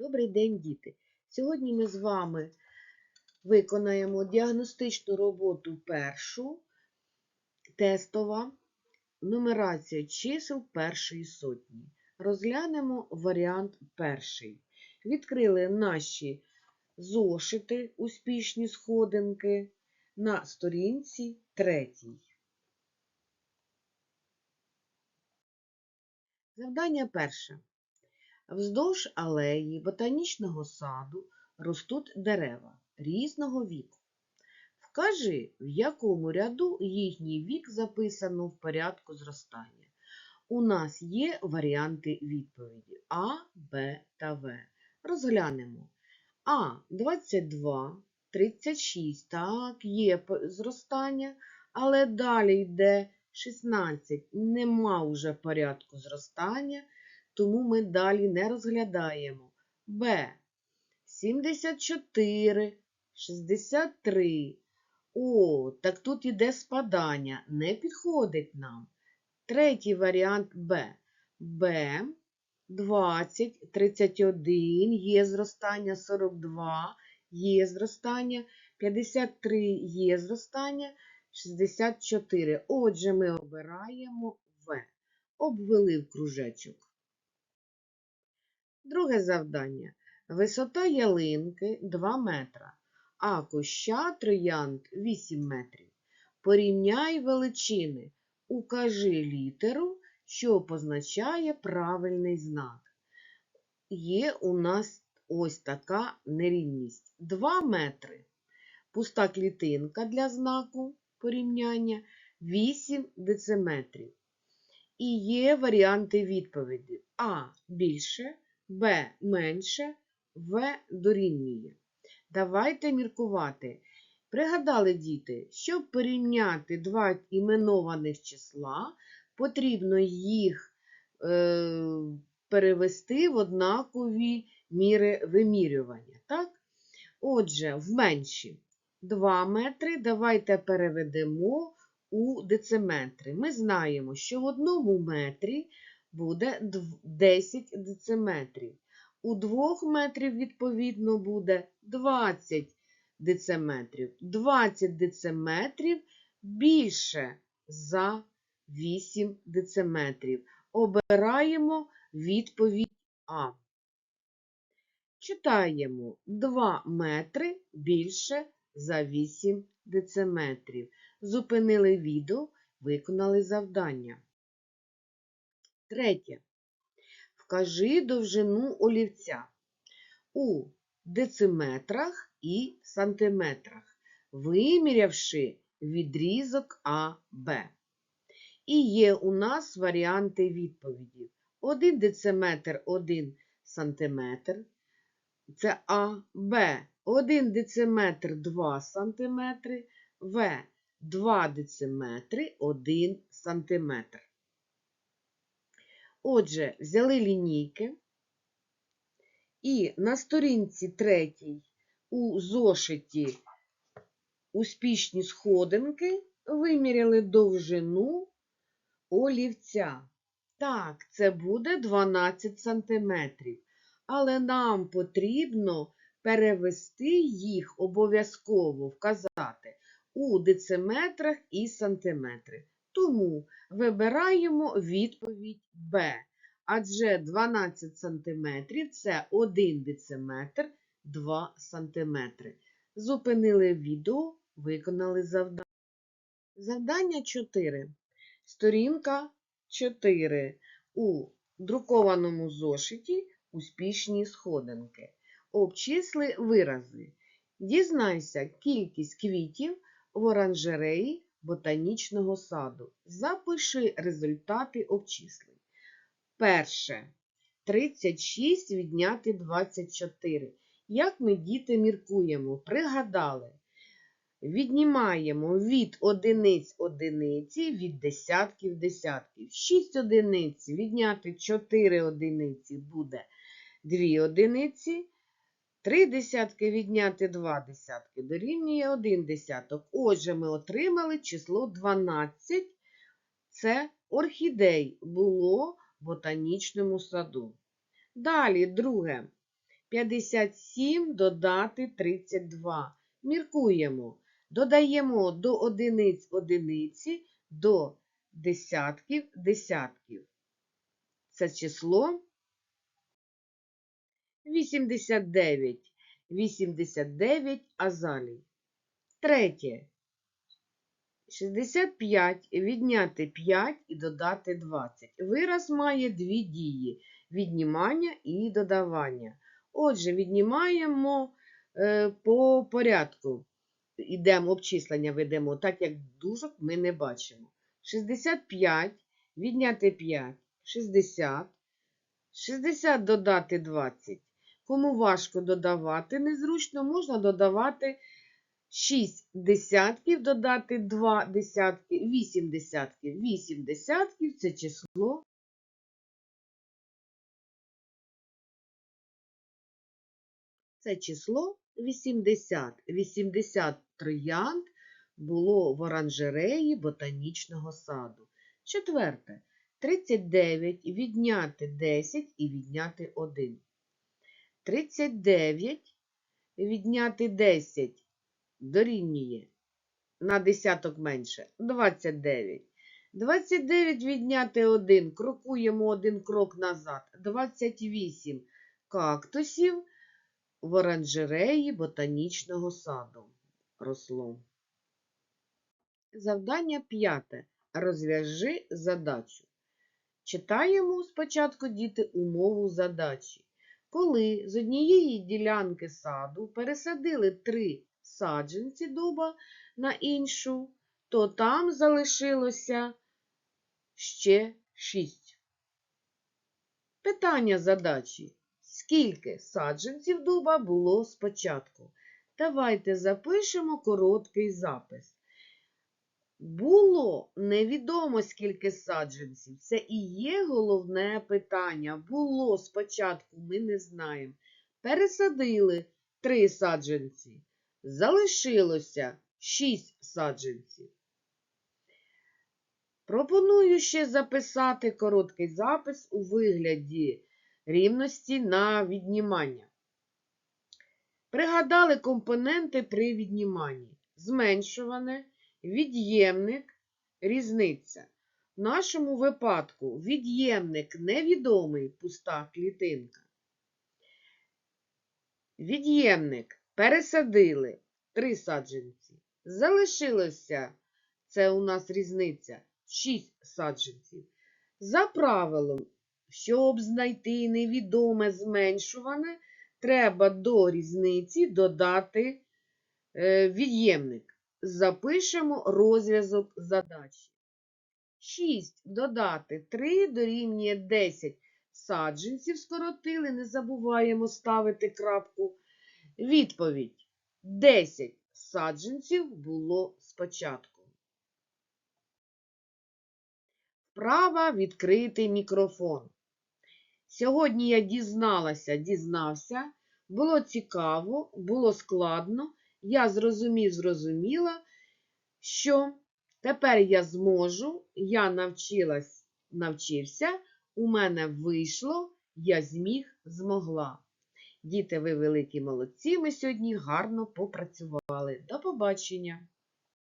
Добрий день, діти! Сьогодні ми з вами виконаємо діагностичну роботу першу, тестова, нумерація чисел першої сотні. Розглянемо варіант перший. Відкрили наші зошити, успішні сходинки на сторінці третій. Завдання перше. Вздовж алеї ботанічного саду ростуть дерева різного віку. Вкажи, в якому ряду їхній вік записано в порядку зростання. У нас є варіанти відповіді А, Б та В. Розглянемо. А 22, 36, так, є зростання, але далі йде 16. Нема вже порядку зростання тому ми далі не розглядаємо. Б. 74, 63. О, так тут іде спадання. Не підходить нам. Третій варіант Б. Б. 20, 31, є зростання 42, є зростання 53, є зростання 64. Отже, ми обираємо В. Обвели в кружечок. Друге завдання. Висота ялинки 2 метра, а куща троянд 8 метрів. Порівняй величини. Укажи літеру, що позначає правильний знак. Є у нас ось така нерівність. 2 метри. Пуста клітинка для знаку порівняння 8 дециметрів. І є варіанти відповіді. А більше. Б менше, В дорівнює. Давайте міркувати. Пригадали, діти, щоб порівняти два іменованих числа, потрібно їх е, перевести в однакові міри вимірювання. Так? Отже, в менші 2 метри давайте переведемо у дециметри. Ми знаємо, що в одному метрі буде 10 дециметрів. У 2 метрів, відповідно, буде 20 дециметрів. 20 дециметрів більше за 8 дециметрів. Обираємо відповідь А. Читаємо 2 метри більше за 8 дециметрів. Зупинили відео, виконали завдання. Третє. Вкажи довжину олівця у дециметрах і сантиметрах, вимірявши відрізок АБ. І є у нас варіанти відповіді. 1 дециметр 1 сантиметр. Це А, Б. 1 дециметр 2 сантиметри, В. 2 дециметри 1 сантиметр. Отже, взяли лінійки і на сторінці третій у зошиті успішні сходинки виміряли довжину олівця. Так, це буде 12 см. Але нам потрібно перевести їх обов'язково вказати у дециметрах і сантиметри. Тому вибираємо відповідь Б. Адже 12 см це 1 дециметр 2 см. Зупинили відео, виконали завдання. Завдання 4. Сторінка 4. У друкованому зошиті успішні сходинки. Обчисли вирази. Дізнайся кількість квітів в оранжереї ботанічного саду. Запиши результати обчислень. Перше. 36 відняти 24. Як ми, діти, міркуємо? Пригадали. Віднімаємо від одиниць одиниці, від десятків десятків. 6 одиниць відняти 4 одиниці буде 2 одиниці. 3 десятки відняти 2 десятки дорівнює 1 десяток. Отже, ми отримали число 12. Це орхідей було в ботанічному саду. Далі, друге. 57 додати 32. Міркуємо. Додаємо до одиниць одиниці, до десятків десятків. Це число 89. 89 азалій. Третє. 65 відняти 5 і додати 20. Вираз має дві дії: віднімання і додавання. Отже, віднімаємо е, по порядку. Ідемо обчислення ведемо, так як дужок ми не бачимо. 65 відняти 5 60. 60 додати 20. Кому важко додавати незручно, можна додавати 6 десятків, додати 2 десятки, 8 десятків. 8 десятків це число. Це число 80. 80 троянд було в оранжереї ботанічного саду. Четверте. 39 відняти 10 і відняти 1. 39 відняти 10 дорівнює на десяток менше 29. 29 відняти 1, крокуємо один крок назад. 28 кактусів в оранжереї ботанічного саду росло. Завдання п'яте. Розв'яжи задачу. Читаємо спочатку діти умову задачі. Коли з однієї ділянки саду пересадили три саджанці дуба на іншу, то там залишилося ще шість. Питання задачі. Скільки саджанців дуба було спочатку? Давайте запишемо короткий запис. Було невідомо скільки саджанців. Це і є головне питання. Було спочатку, ми не знаємо. Пересадили три саджанці. Залишилося шість саджанців. Пропоную ще записати короткий запис у вигляді рівності на віднімання. Пригадали компоненти при відніманні. Зменшуване, від'ємник, різниця. В нашому випадку від'ємник невідомий пуста клітинка. Від'ємник пересадили три саджанці. Залишилося, це у нас різниця, 6 саджанців. За правилом, щоб знайти невідоме зменшуване, треба до різниці додати е, від'ємник. Запишемо розв'язок задачі. 6 додати 3 дорівнює 10 саджанців скоротили, не забуваємо ставити крапку. Відповідь 10 саджанців було спочатку. Вправа відкритий мікрофон. Сьогодні я дізналася, дізнався, було цікаво, було складно. Я зрозумів, зрозуміла, що тепер я зможу, я навчилась, навчився, у мене вийшло, я зміг, змогла. Діти, ви великі молодці, ми сьогодні гарно попрацювали. До побачення!